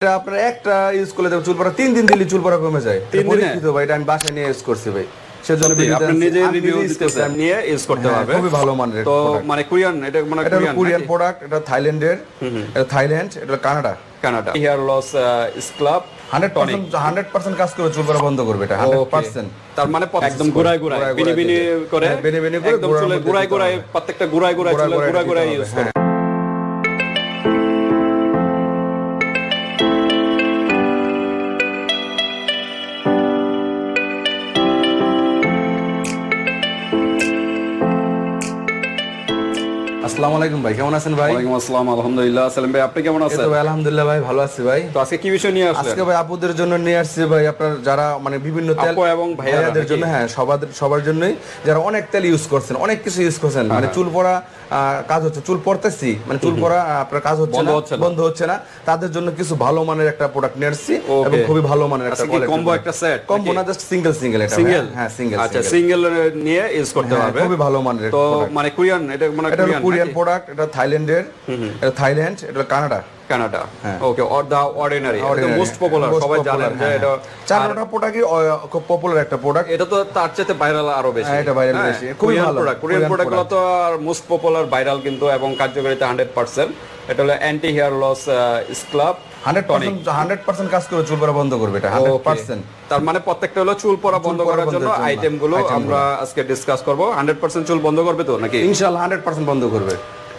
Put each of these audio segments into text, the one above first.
এটা আপনার একটা ইউজ করলে চুল পড়া তিন দিন দিলে চুল পড়া কমে যায়? পরীক্ষিত ভাই এটা আমি বাসায় নিয়ে ইউজ করছি ভাই। সেজন্য আপনি নিজে রিভিউ নিজে use করছি, দিতেছেন নিয়ে ইউজ করতে হ্যাঁ, খুবই ভালো মানের তো মানে কোরিয়ান এটা মানে কোরিয়ান কোরিয়ান প্রোডাক্ট এটা থাইল্যান্ডের এটা থাইল্যান্ড এটা Canada Canada hair loss scrub hundred percent hundred percent কাজ করে চুল পড়া বন্ধ করবে এটা হান্ড্রেড পার্সেন্ট তার মানে একদম গুড়ায় গুড়ায় বিনি বিনি করে হ্যাঁ, বিনি বিনি করে একদম গুড়ায় গুড়ায়। প্রত্যেকটা গুড়ায় গুড়ায় চুলের গুড়ায় গুড়ায় ইউজ করে। আসসালামু আলাইকুম ভাই কেমন আছেন ভাই? ওয়ালাইকুম আসসালাম আলহামদুলিল্লাহ। সালাম ভাই আপনি কেমন আছেন? ভাই আলহামদুলিল্লাহ ভাই ভালো আছি ভাই। তো আজকে কি বিষয় নিয়ে আসলেন? আজকে ভাই আপুদের জন্য নিয়ে আসছি ভাই আপনার যারা মানে বিভিন্ন তেল এবং ভাইয়াদের জন্য হ্যাঁ সবার সবার জন্যই যারা অনেক তেল ইউজ করছেন অনেক কিছু ইউজ করছেন হ্যাঁ, মানে চুল পড়া কাজ হচ্ছে চুল পড়তেছি মানে চুল পড়া আপনার কাজ হচ্ছে না বন্ধ হচ্ছে না। তাদের জন্য কিছু ভালো মানের একটা প্রোডাক্ট নিয়ে আসছি এবং খুবই ভালো মানের একটা কোয়ালিটি কম্বো একটা সেট কম্বো না জাস্ট সিঙ্গেল সিঙ্গেল এটা সিঙ্গেল হ্যাঁ সিঙ্গেল আচ্ছা সিঙ্গেল নিয়ে ইউজ করতে হবে। পারবে খুবই ভালো মানের তো মানে কোরিয়ান এটা মানে কোরিয়ান প্রোডাক্ট এটা থাইল্যান্ডের এটা থাইল্যান্ড এটা কানাডা কানাডা হ্যাঁ। ওকে অর দা অর্ডিনারি এটা মোস্ট পপুলার সবাই জানেন যে এটা চারটা প্রোডাক্টই খুব পপুলার একটা প্রোডাক্ট এটা তো তার চেয়ে ভাইরাল আরও বেশি। হ্যাঁ, এটা viral বেশি। খুবই ভালো। প্রোডাক্ট কোরিয়ান Korean প্রোডাক্টগুলো তো আর মোস্ট পপুলার ভাইরাল কিন্তু এবং কার্যকারিতা হান্ড্রেড পার্সেন্ট এটা হলো অ্যান্টি হেয়ার লস স্ক্লাব কাজ করে চুল পড়া বন্ধ করবে এটা তার মানে প্রত্যেকটা হলো চুল পড়া বন্ধ করার জন্য বন্ধের আইটেমগুলো আমরা আজকে ডিসকাস করব। হান্ড্রেড পার্সেন্ট চুল বন্ধ করবে তো নাকি? ইনশাল্লাহ হান্ড্রেড পার্সেন্ট বন্ধ করবে।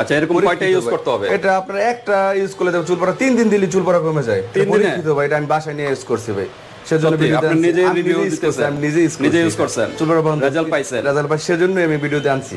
আচ্ছা এরকম কয়টা ইউজ করতে হবে? এটা আপনার একটা ইউজ করলে চুল পড়া তিন দিন দিলে চুল পড়া কমে যায়। তিন দিন? ভাই এটা আমি বাসায় নিয়ে ইউজ করছি ভাই। সেজন্য আপনি নিজে আমি review নিজে use করছি, দিতেছেন? নিজে নিজে করছি করছেন? চুল বন্ধ Result পাইছেন? রেজাল্ট পাই সেজন্য আমি ভিডিওতে আনছি।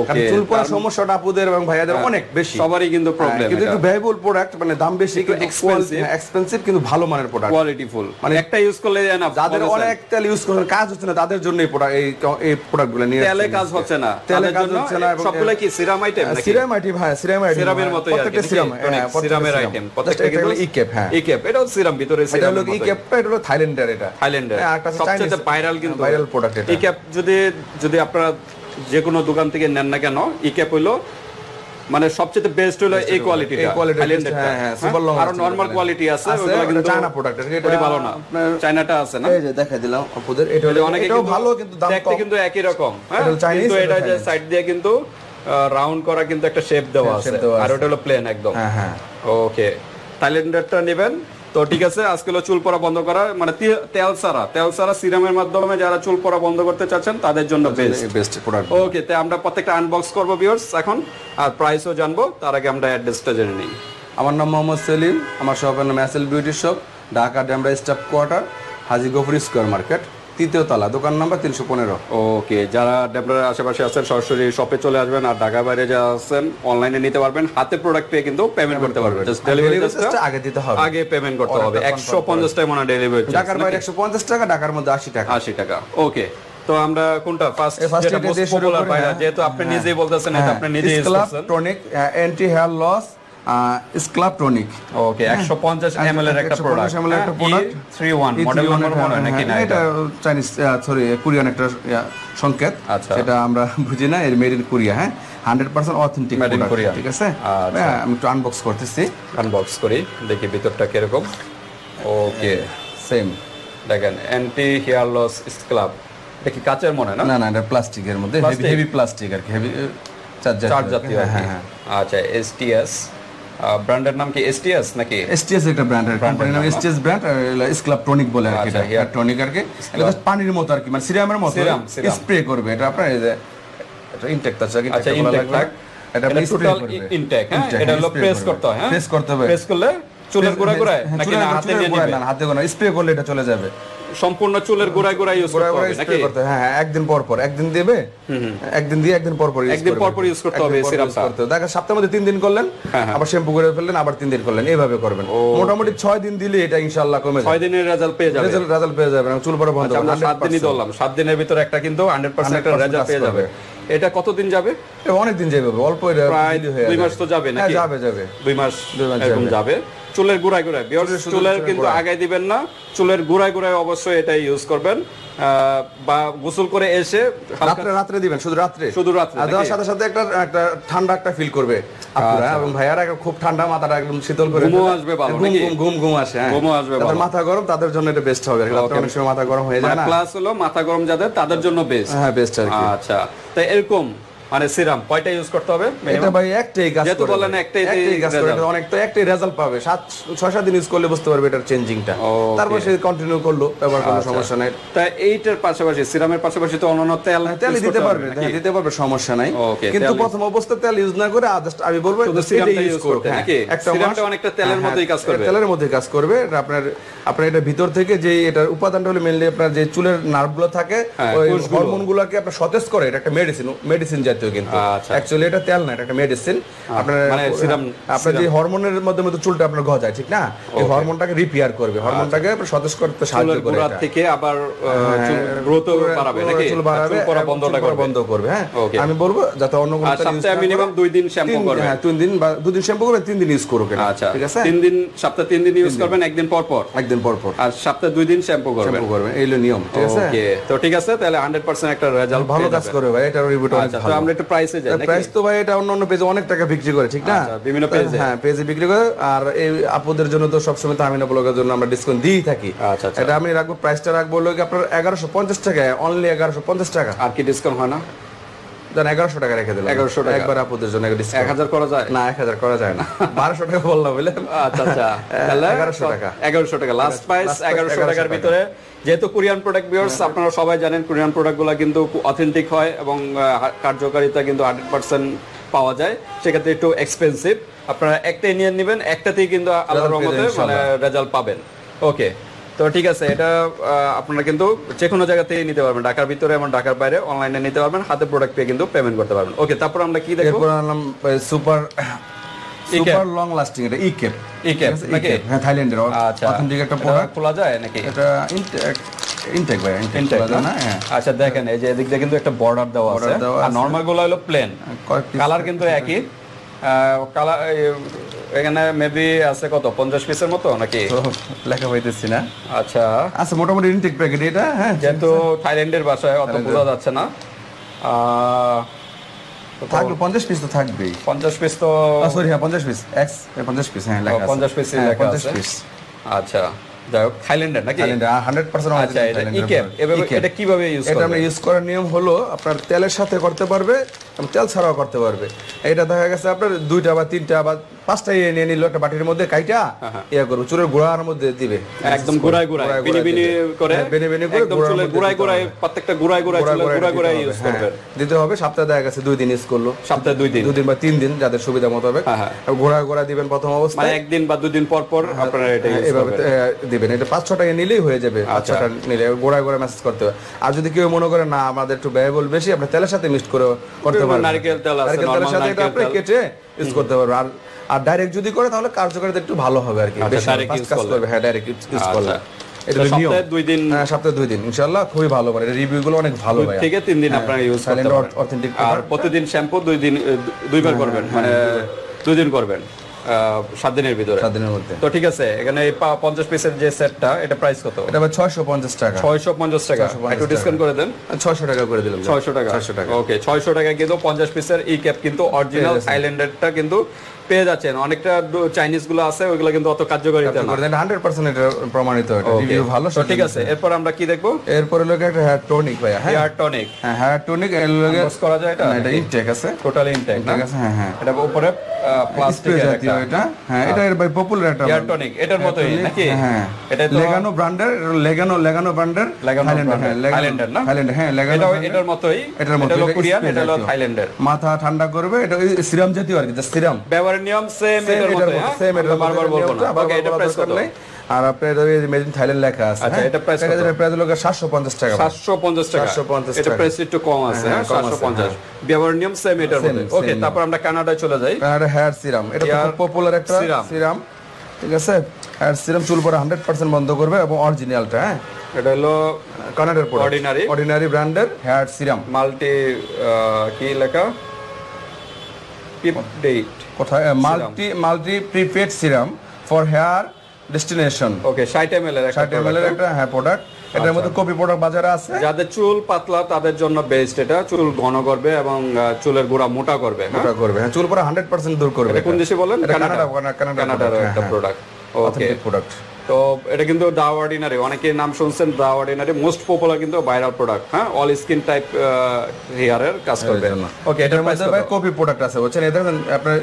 ওকে চুল পড়া সমস্যাটা আপুদের এবং ভাইয়াদের অনেক বেশি। সবারই কিন্তু হ্যাঁ, প্রবলেম কিন্তু একটু ব্যয়বহুল প্রোডাক্ট মানে দাম বেশি একটু expensive। এক্সপেন্সিভ কিন্তু ভালো মানের প্রোডাক্ট কোয়ালিটি মানে একটা ইউজ করলে এনাফ যাদের অনেক তেল ইউজ করেন কাজ হচ্ছে না তাদের জন্য এই প্রোডাক্ট এই এই প্রোডাক্টগুলো নিয়ে তেলে কাজ হচ্ছে না। তেলে কাজ হচ্ছে না সবগুলো কি সিরাম আইটেম নাকি? সিরাম আইটেম হ্যাঁ সিরাম আইটেম সিরামের মতোই আর প্রত্যেকটা সিরাম সিরামের আইটেম প্রত্যেকটা কিন্তু ইকেপ হ্যাঁ। ইকেপ এটাও সিরাম ভিতরে এটা সিরাম হলো ইকেপটা এটা হলো থাইল্যান্ডের এটা। থাইল্যান্ডের হ্যাঁ, সবচেয়ে ভাইরাল কিন্তু। viral product এটা। ইক্যাপ যদি যদি আপনারা যে কোনো দোকান থেকে নেন না কেন ইক্যাপ হইল মানে সবচেয়ে বেস্ট হলো এই কোয়ালিটিটা এই থাইল্যান্ডেরটা হ্যাঁ, হ্যাঁ, আর আছে নরমাল কোয়ালিটি আছে ওগুলো কিন্তু China product, এটা- ভালো না। চায়নাটা আছে না? এই যে দেখাই দিলাম আপুদের এটা হলো অনেকে ভালো কিন্তু দাম দেখতে কিন্তু একই রকম হ্যাঁ? কিন্তু এটা এটা যে সাইড দিয়ে কিন্তু রাউন্ড করা কিন্তু একটা শেপ দেওয়া হ্যাঁ, আছে। আর ওটা হলো প্লেন একদম। হ্যাঁ হ্যাঁ। ওকে থাইল্যান্ডেরটা নেবেন। তো ঠিক আছে আজকে হলো চুল পড়া বন্ধ করা। মানে তেল সারা তেল সারা সিরামের মাধ্যমে যারা চুল পড়া বন্ধ করতে চাচ্ছেন তাদের জন্য বেস্ট বেস্ট প্রোডাক্ট ওকে তে আমরা প্রত্যেকটা আনবক্স করব ভিউয়ার্স এখন। আর প্রাইসও জানব তার আগে আমরা অ্যাড্রেসটা জেনে নিই। আমার নাম মোহাম্মদ সেলিম আমার শপের নাম Asel beauty shop Dhaka Demra staff quarter Haji Ghafri square market. তৃতীয় তলা দোকান নাম্বার তিনশো পনেরো। ওকে যারা ডেমরার আশেপাশে আছেন সরাসরি শপে চলে আসবেন আর ঢাকা বাইরে যারা আছেন অনলাইনে নিতে পারবেন। হাতে প্রোডাক্ট পেয়ে কিন্তু পেমেন্ট করতে পারবেন। ডেলিভারি আগে দিতে হবে। আগে পেমেন্ট করতে হবে। একশো পঞ্চাশ টাকা মনে ডেলিভারি ঢাকার বাইরে একশো পঞ্চাশ টাকা ঢাকার মধ্যে আশি টাকা। আশি টাকা। ওকে তো আমরা কোনটা? ফার্স্ট যেটা পপুলার হ্যাঁ। যেহেতু আপনি নিজেই বলতেছেন এটা আপনি নিজে use tonic anti hair loss scrub tonic okay 150 ml এর একটা প্রোডাক্ট 150 ml এর একটা product। 31 মডেল নাম্বার মনে হয় নাকি না হ্যাঁ, এটা চাইনিজ সরি কোরিয়ান একটা সংকেত। আচ্ছা। সেটা আমরা বুঝি না এর মেড ইন কোরিয়া হ্যাঁ। হান্ড্রেড পার্সেন্ট অথেন্টিক Made ঠিক আছে? আচ্ছা। হ্যাঁ, আমি একটু আনবক্স করতেছি। আনবক্স করি দেখি ভিতরটা কীরকম। ওকে সেম দেখেন অ্যান্টি হেয়ার লস স্ক্লাব দেখি কাচের মনে না? না না এটা প্লাস্টিকের মধ্যে হেভি হেভি প্লাস্টিক আর কি হেভি চার চার জাতীয় হ্যাঁ কি। হ্যাঁ আচ্ছা এসটিএস ব্র্যান্ডের নাম কি এসটিএস নাকি? এসটিএস একটা ব্র্যান্ডের কোম্পানির নাম এসটিএস ব্র্যান্ড স্ক্লাব টনিক বলে আর কি হেয়ার hair টনিক আর কি। এটা পানির মতো আর কি মানে সিরামের মতো। স্প্রে করবে এটা আপনার এই যে এটা ইনটেক আছে আচ্ছা ইনটেক থাক। এটা এটা টোটাল ইনটেক হ্যাঁ? এটা হলো প্রেস করতে হয় হ্যাঁ? প্রেস করতে হবে। প্রেস করলে চুলের গোড়ায় গোড়ায়? হ্যাঁ, নাকি না হাতে নিয়ে না হাতে গোড়া স্প্রে করলে এটা চলে যাবে। সম্পূর্ণ চুলের গোড়ায় গোড়ায় ইউজ করতে হবে নাকি? হ্যাঁ হ্যাঁ, একদিন পর পর একদিন দেবে একদিন দিয়ে একদিন পর পর একদিন পর পর use করতে হবে সিরাপটা। দেখেন সপ্তাহের মধ্যে তিন দিন করলেন হ্যাঁ, হ্যাঁ। আবার শ্যাম্পু করে ফেললেন আবার তিন দিন করলেন। এইভাবে করবেন। মোটামুটি ছয় দিন দিলে এটা ইনশাআল্লাহ কমে যাবে। ছয় দিনের রেজাল্ট পেয়ে যাবে। রেজাল্ট রেজাল্ট পেয়ে যাবেন চুল পড়া বন্ধ আচ্ছা, হবে, সাত দিনই 100% ধরলাম। সাত দিনের ভিতরে একটা কিন্তু হান্ড্রেড পার্সেন্ট একটা 100% রেজাল্ট পেয়ে যাবে। এটা কতদিন যাবে? অনেক দিন যাবে অল্প প্রায় দুই মাস তো যাবে না যাবে যাবে। দুই মাস এরকম যাবে। চুলের গুড়ায় গুড়ায়। বিয়ার্স চুলের কিন্তু। আগায় দিবেন না। চুলের গুড়ায় গুড়ায় অবশ্যই এটা ইউজ করবেন। আহ, বা গোসল করে এসে রাত্রে রাত্রে দিবেন শুধু রাত্রে? শুধু রাত্রে সাথে সাথে একটা একটা ঠান্ডা একটা ফিল করবে। আপুরা এবং ভাইয়ারা খুব ঠান্ডা মাথাটা একদম শীতল করে ঘুম আসবে ভালো, ঘুম নাকি? ঘুম ঘুম ঘুম আসে হ্যাঁ। আসবে ভালো। মাথা গরম তাদের জন্য এটা বেস্ট হবে. অনেক সময় মাথা গরম হয়ে যায় মানে না? প্লাস হলো মাথা গরম যাদের তাদের জন্য বেস্ট হ্যাঁ বেস্ট আর আচ্ছা। তাই এরকম মানে সিরাম কয়টা ইউজ করতে হবে এটা ভাই একটাই কাজ যেহেতু একটাই কাজ করে অনেক তো একটাই রেজাল্ট পাবে। সাত ছয় সাত দিন ইউজ করলে বুঝতে পারবে এটার চেঞ্জিংটা তারপর সে কন্টিনিউ করল ব্যবহার কোনো আচ্ছা। সমস্যা নাই। তা এইটার পাশাপাশি সিরামের পাশাপাশি তো অন্যান্য তেল তেল দিতে পারবে হ্যাঁ, দিতে পারবে সমস্যা নাই। কিন্তু প্রথম অবস্থায় তেল ইউজ না করে just আমি বলব সিরামটা use করতে, হ্যাঁ, নাকি? একটা সিরামটা অনেকটা তেলের হ্যাঁ, মতোই কাজ হ্যাঁ, করবে। তেলের মধ্যে কাজ করবে। এটা আপনার আপনার এটা ভিতর থেকে যে এটার উপাদানটা হলো মেনলি আপনার যে চুলের নার্ভগুলো থাকে হ্যাঁ, ওই কোষগুলো। হরমোন আপনার সতেজ করে এটা একটা মেডিসিন মেডিসিন জাতীয়। কিন্তু। আচ্ছা। অ্যাকচুয়ালি এটা তেল না এটা একটা মেডিসিন আপনার মানে serum- আপনার যে হরমোনের মধ্যে মধ্যে চুলটা আপনার গজায় ঠিক না? এই হরমোনটাকে রিপেয়ার করবে হরমোনটাকে সতেজ করতে সাহায্য চুলের গোড়া থেকে আবার হ্যাঁ, গ্রোথ বাড়াবে নাকি? চুল বাড়াবে পড়া বন্ধটা করবে বন্ধ করবে। হ্যাঁ? আমি বলব যাতে অন্য কোনো সপ্তাহে করে। দুই দিন তিন- করবে। হ্যাঁ তিন দিন বা দুদিন শ্যাম্পু করবে তিন দিন ইউজ এটা। আচ্ছা ঠিক আছে? তিন দিন সপ্তাহে তিন দিন ইউজ করবেন একদিন পর পর? একদিন পর পর। আর সপ্তাহে দুই দিন শ্যাম্পু করবেন? শ্যাম্পু করবেন এই নিয়ম ঠিক আছে? ওকে তো ঠিক আছে তাহলে হান্ড্রেড পার্সেন্ট একটা রেজাল্ট ভালো কাজ করবে ভাই এটার রিভিউটা অনেক আচ্ছা ভালো। আমরা একটু প্রাইসে যাই প্রাইস তো ভাই এটা অন্য অন্য পেজে অনেক টাকা বিক্রি করে ঠিক না? আচ্ছা, বিভিন্ন পেজে হ্যাঁ পেজে বিক্রি করে আর এই আপুদের জন্য তো সবসময় তামিনা ব্লগের জন্য আমরা ডিসকাউন্ট দিয়েই থাকি। আচ্ছা, আচ্ছা। এটা আমি রাখব প্রাইসটা রাখব লোক আপনার এগারোশো পঞ্চাশ টাকা অনলি এগারোশো পঞ্চাশ টাকা। আর কি ডিসকাউন্ট হয় না? এগারোশো টাকা রেখে দিলাম। 1100 টাকা। একবার জন্য এক হাজার করা যায়? না এক হাজার করা যায় না। বারোশো টাকা বললাম বুঝলেন? আচ্ছা আচ্ছা। 1100 টাকা। এগারোশো টাকা। লাস্ট প্রাইস এগারোশো টাকার ভিতরে যেহেতু কোরিয়ান প্রোডাক্ট ভিউয়ার্স আপনারা সবাই জানেন কোরিয়ান প্রোডাক্টগুলো কিন্তু অথেন্টিক হয় এবং কার্যকারিতা কিন্তু হান্ড্রেড পার্সেন্ট পাওয়া যায়। সেক্ষেত্রে একটু এক্সপেন্সিভ আপনারা একটাই নিয়ে নেবেন একটাতেই কিন্তু আল্লাহর রহমতে মানে রেজাল্ট পাবেন। ওকে তো ঠিক আছে এটা আপনারা কিন্তু যে কোনো জায়গা থেকে নিতে পারবেন। ঢাকার ভিতরে এবং ঢাকার বাইরে অনলাইনে নিতে পারবেন হাতে প্রোডাক্ট পেয়ে কিন্তু পেমেন্ট করতে পারবেন। ওকে তারপর আমরা কি দেখব? আনলাম সুপার সুপার লং লাস্টিং এটা ই ক্যাপ E-cap, নাকি? হ্যাঁ থাইল্যান্ডের আচ্ছা। অথেন্টিক একটা প্রোডাক্ট খোলা যায় নাকি? এটা ইনটেক ভাই ইনটেক না? হ্যাঁ। আচ্ছা দেখেন এই যে এদিক দিয়ে কিন্তু একটা বর্ডার দেওয়া আছে। আর। নরমালগুলো হলো প্লেন কালার কিন্তু একই। কালার এখানে মেবি আছে কত? পঞ্চাশ পিসের মতো নাকি? লেখা পাইতেছি না। আচ্ছা। আচ্ছা মোটামুটি ইনটেক প্যাকেট এটা হ্যাঁ? যেহেতু থাইল্যান্ডের ভাষায় অত বোঝা যাচ্ছে না। থাকবে পঞ্চাশ পিস তো থাকবেই। পঞ্চাশ পিস তো সরি হ্যাঁ পঞ্চাশ পিস এক্স পঞ্চাশ পিস হ্যাঁ লেখা পঞ্চাশ পিস হ্যাঁ, লেখা পঞ্চাশ পিস আচ্ছা যাই হোক থাইল্যান্ডের নাকি? হান্ড্রেড পার্সেন্ট আচ্ছা এটা কীভাবে ইউজ এটা আমরা ইউজ করার নিয়ম হলো আপনার তেলের সাথে করতে পারবে এবং তেল ছাড়াও করতে পারবে। এটা দেখা গেছে আপনার দুইটা বা তিনটা বা পাঁচটা ইয়ে নিয়ে নিল একটা বাটির মধ্যে কাইটা ইয়ে করবে চুলের গোড়ার মধ্যে দিবে। হ্যাঁ, একদম গুড়ায় গুড়ায় গোড়ায় বিনি বিনি করে হ্যাঁ, বিনি বিনি করে একদম চুলের গুড়ায় গুড়ায় প্রত্যেকটা গুড়ায় গুড়ায় গোড়ায় চুলের গুড়ায় গুড়ায় ইউজ হ্যাঁ। দিতে হবে সপ্তাহে দেখা গেছে দুই দিন ইউজ করল। সপ্তাহে দুই দিন। দুদিন বা তিন দিন যাদের সুবিধা মতো হবে হ্যাঁ, হ্যাঁ। ঘোড়া ঘোড়া দিবেন প্রথম মানে অবস্থায় একদিন বা দুদিন পর পর আপনারা এটা হ্যাঁ, এভাবে দিবেন। এটা পাঁচ ছটা নিলেই হয়ে যাবে। পাঁচ আচ্ছা। ছটা নিলে গোড়ায় গোড়ায় মেসেজ করতে হবে। আর যদি কেউ মনে করে না আমাদের একটু ব্যয়বহুল বেশি আপনি তেলের সাথে মিক্সড করে করতে পারবেন নারকেল তেল আছে, নারকেল সাথে এটা আপনি কেটে ইউজ করতে পারবেন আর আর ডাইরেক্ট যদি করে তাহলে কার্যকারিতা একটু ভালো হবে আর কি। আচ্ছা, কাজ করবে। হ্যাঁ ডাইরেক্ট ইউজ আচ্ছা। করলে এটা তো হলো নিয়ম সপ্তাহে দুই দিন হ্যাঁ সপ্তাহে দুই দিন। ইনশাআল্লাহ খুবই ভালো মানে রিভিউ গুলো অনেক ভালো ভাই থেকে তিন দিন আপনারা ইউজ করতে পারেন আর প্রতিদিন শ্যাম্পু দুই দিন দুইবার করবেন। মানে দুই দিন করবেন। সাত দিনের ভিতরে। সাত দিনের মধ্যে। তো ঠিক আছে এখানে এই পঞ্চাশ পিসের যে সেটটা এটা প্রাইস কত? এটা আবার ছয়শো পঞ্চাশ টাকা। ছয়শো পঞ্চাশ টাকা। একটু ডিসকাউন্ট করে দেন। ছয়শো টাকা করে দিলাম। ছয়শো টাকা। ছয়শো টাকা। ওকে ছয়শো টাকা কিন্তু পঞ্চাশ পিসের ই ক্যাপ কিন্তু অরিজিনাল আইল্যান্ডারটা কিন্তু পেয়ে যাচ্ছেন। অনেকটা চাইনিজগুলো আছে ওইগুলো কিন্তু অত কার্যকারিতা না। এটা প্রমাণিত এটা রিভিউ ভালো তো ঠিক আছে এরপর আমরা কি দেখব? এরপরে লোক একটা হেয়ার টনিক হ্যাঁ? হেয়ার টনিক হ্যাঁ হেয়ার টনিক এর লগে করা যায় এটা? এটা ইনটেক আছে। টোটালি ইনটেক ঠিক আছে হ্যাঁ হ্যাঁ। এটা উপরে স্প্রে প্লাস্টিকের জাতীয় এটা হ্যাঁ এটা এর ভাই পপুলার একটা হেয়ার টনিক এটার মতোই নাকি? হ্যাঁ এটা লেগানো ব্র্যান্ডের লেগানো লেগানো ব্র্যান্ডের থাইল্যান্ডের না? থাইল্যান্ড হ্যাঁ লেগানো এটার মতোই এটার মতো এটা হলো এটা কোরিয়ান এটা হলো থাইল্যান্ডের মাথা ঠান্ডা করবে এটা সিরাম জাতীয় আর কি সিরাম ব্যবহারের নিয়ম সেম সেম এটার এটার মতো মতো সেম এটার বারবার বলব না। ওকে এটা প্রেস কত আর আপনার মেড ইন থাইল্যান্ড লেখা আছে আচ্ছা, এটা price কত? এটা প্রাইস লোক 750 টাকা 750 টাকা। 750 এটা টাকা। একটু কম আছে হ্যাঁ, হ্যাঁ কম আছে, 750 ব্যবহারের নিয়ম সেম এটার মধ্যে ওকে তারপর আমরা কানাডায় চলে যাই। আর হেয়ার সিরাম এটা খুব পপুলার একটা সিরাম ঠিক আছে? হেয়ার সিরাম চুল পরে 100% বন্ধ করবে এবং অরিজিনালটা হ্যাঁ? এটা হলো কানাডার প্রোডাক্ট। অর্ডিনারি ব্র্যান্ডের হেয়ার সিরাম মাল্টি কি লেখা? ডেট কোথায়? Multi multi prepaid serum for hair destination okay ষাট এম এর একটা ষাট এম একটা হ্যাঁ প্রোডাক্ট এটার মধ্যে কপি প্রোডাক্ট বাজারে আছে? যাদের চুল পাতলা তাদের জন্য বেস্ট এটা। চুল ঘন করবে এবং চুলের গোড়া মোটা করবে হ্যাঁ? ওটা করবে হ্যাঁ চুল পরে হান্ড্রেড পার্সেন্ট দূর করবে কোন দেশে বলেন? কানাডা। কানাডা কানাডার একটা প্রোডাক্ট ওকে প্রোডাক্ট তো এটা কিন্তু দা অর্ডিনারি অনেকে নাম শুনছেন দা অর্ডিনারি মোস্ট পপুলার কিন্তু ভাইরাল প্রোডাক্ট হ্যাঁ? অল স্কিন টাইপ হেয়ারের কাজ করবে। ওকে এটার মধ্যে ভাই কপি প্রোডাক্ট আছে বুঝছেন? এটা আপনার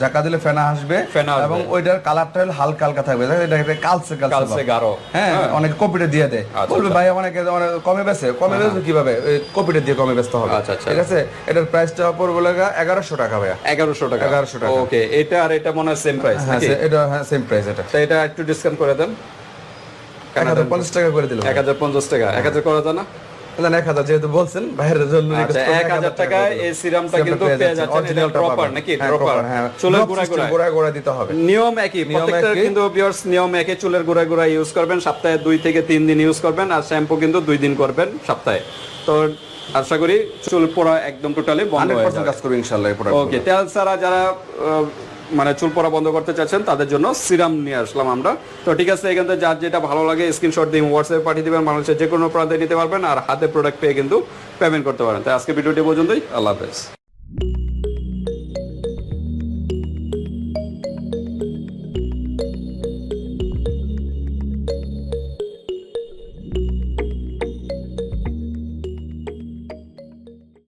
ঝাঁকা দিলে ফেনা আসবে ফেনা আসবে। এবং ওইটার কালারটা হলো হালকা হালকা থাকবে। দেখেন এটা একটা কালসে কালসে কালসে গাঢ়। হ্যাঁ অনেকে কপিটা দিয়ে দেয়। আচ্ছা, বলবে ভাই অনেকে অনেক কমে বেছে কমে বেছে কীভাবে? কপিটা দিয়ে কমে বেচতে হবে। আচ্ছা, আচ্ছা। ঠিক আছে? এটার প্রাইসটা পড়বে লাগা এগারোশো টাকা ভাইয়া। এগারোশো টাকা। 1100 টাকা। ওকে এটা আর এটা মনে হয় সেম প্রাইস হ্যাঁ এটা হ্যাঁ সেম প্রাইস এটা। তো এটা একটু ডিসকাউন্ট করে দেন। এক হাজার পঞ্চাশ টাকা করে দিলাম। এক হাজার পঞ্চাশ টাকা। এক হাজার করা যায় না? এক হাজার যেহেতু বলছেন বাইরের জন্য request করে এক হাজার টাকায় এই সিরামটা কিন্তু পেয়ে যাচ্ছেন। এটা প্রপার নাকি? প্রপার চুলের গোড়া গোড়া গোড়া গোড়া দিতে হবে। নিয়ম একই। প্রত্যেকটা কিন্তু ভিউয়ার্স নিয়ম একই। চুলের গোড়া গোড়া ইউজ করবেন। সপ্তাহে দুই থেকে তিন দিন ইউজ করবেন আর শ্যাম্পু কিন্তু দুই দিন করবেন সপ্তাহে। তো আশা করি চুল পড়া একদম টোটালি বন্ধ হয়ে যাবে। কাজ করবে ওকে তেল ছাড়া যারা মানে চুল পড়া বন্ধ করতে চাচ্ছেন, তাদের জন্য সিরাম নিয়ে আসলাম আমরা। তো ঠিক আছে, এখান থেকে যার যেটা ভালো লাগে স্ক্রিনশট দিয়ে হোয়াটসঅ্যাপে পাঠিয়ে দেবেন মানুষের যে কোনো প্রান্তে নিতে পারবেন, আর হাতে প্রোডাক্ট পেয়ে কিন্তু পেমেন্ট করতে পারেন। তাই আজকে ভিডিওটি পর্যন্তই, আল্লাহ হাফেজ।